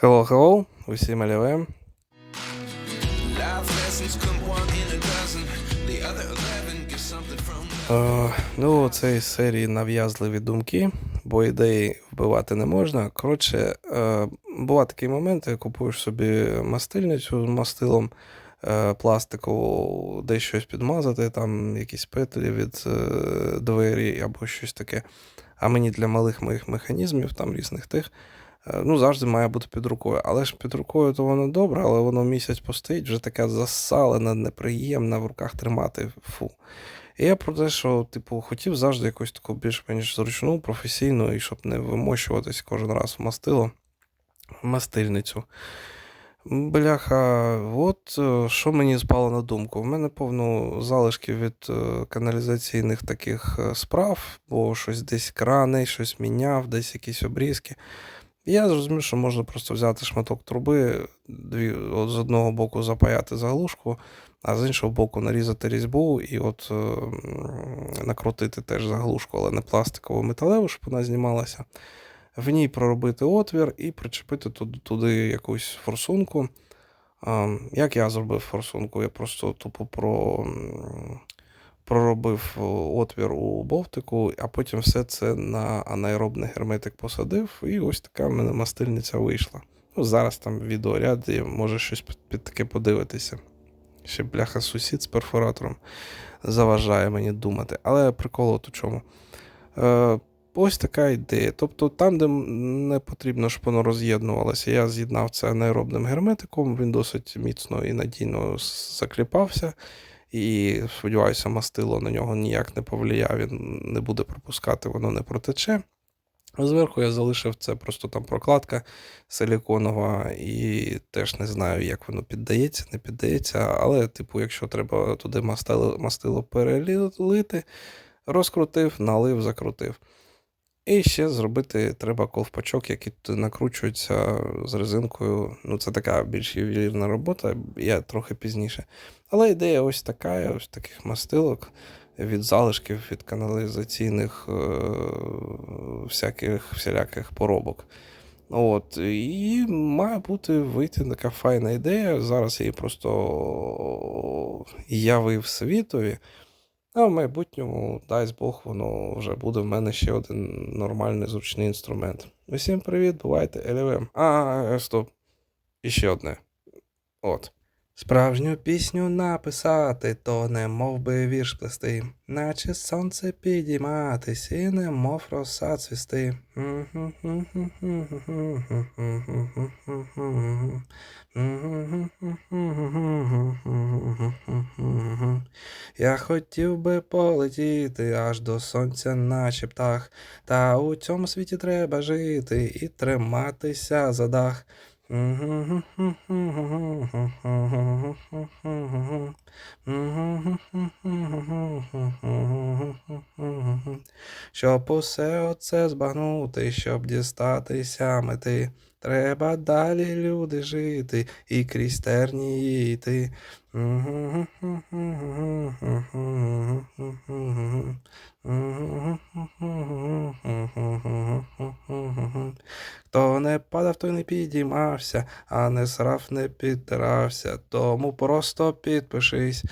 Hello, hello, усім аліве. Life lessons come one in a dozen. The other eleven get something from. Е, ну, це із серії нав'язливі думки, бо ідеї вбивати не можна. Коротше, е, бува такий момент, я купуєш собі мастильницю з мастилом е, пластикову, десь щось підмазати, там якісь петлі від е, двері або щось таке. А мені для малих моїх механізмів, там різних тих, ну, завжди має бути під рукою. Але ж під рукою то воно добре, але воно місяць постоїть, вже така засалена, неприємна в руках тримати. Фу. І я про те, що, типу, хотів завжди якусь таку більш-менш зручну, професійну, і щоб не вимощуватись кожен раз в мастило, в мастильницю. Бляха, от е, що мені спало на думку. В мене повно залишків від е, каналізаційних таких е, справ, бо щось десь крани, щось міняв, десь якісь обрізки. Я зрозумів, що можна просто взяти шматок труби, дві, от з одного боку запаяти заглушку, а з іншого боку нарізати різьбу і от е, накрутити теж заглушку, але не пластикову металеву, щоб вона знімалася. В ній проробити отвір і причепити туди, туди якусь форсунку. Як я зробив форсунку? Я просто тупо про, проробив отвір у бовтику, а потім все це на анаеробний герметик посадив, і ось така в мене мастильниця вийшла. Ну, зараз там відеоряд, і може щось під, таке подивитися. Ще бляха сусід з перфоратором заважає мені думати. Але прикол от у чому. Е, ось така ідея. Тобто там, де не потрібно, щоб воно роз'єднувалося, я з'єднав це анаеробним герметиком, він досить міцно і надійно закліпався. І сподіваюся, мастило на нього ніяк не повлияє, він не буде пропускати, воно не протече. Зверху я залишив це просто там прокладка силіконова, і теж не знаю, як воно піддається, не піддається. Але, типу, якщо треба туди мастило, мастило перелити, розкрутив, налив, закрутив. І ще зробити треба ковпачок, який туди накручується з резинкою. Ну, це така більш ювелірна робота, я трохи пізніше. Але ідея ось така, ось таких мастилок від залишків від каналізаційних е, всяких всіляких поробок. От, і має бути вийти така файна ідея. Зараз її просто явив світові. А в майбутньому, дасть Бог, воно вже буде в мене ще один нормальний зручний інструмент. Усім привіт, бувайте, ЛВМ. А, стоп. І ще одне. От. Справжню пісню написати, то не мов би вірш плести, наче сонце підійматись, і не мов роса цвісти. Я хотів би полетіти аж до сонця, наче птах, та у цьому світі треба жити і триматися за дах. Щоб усе оце збагнути, щоб дістатися мети, треба далі люди жити і крізь тернії йти. Не падав, той не підіймався, а не срав, не підтирався, тому просто підпишись.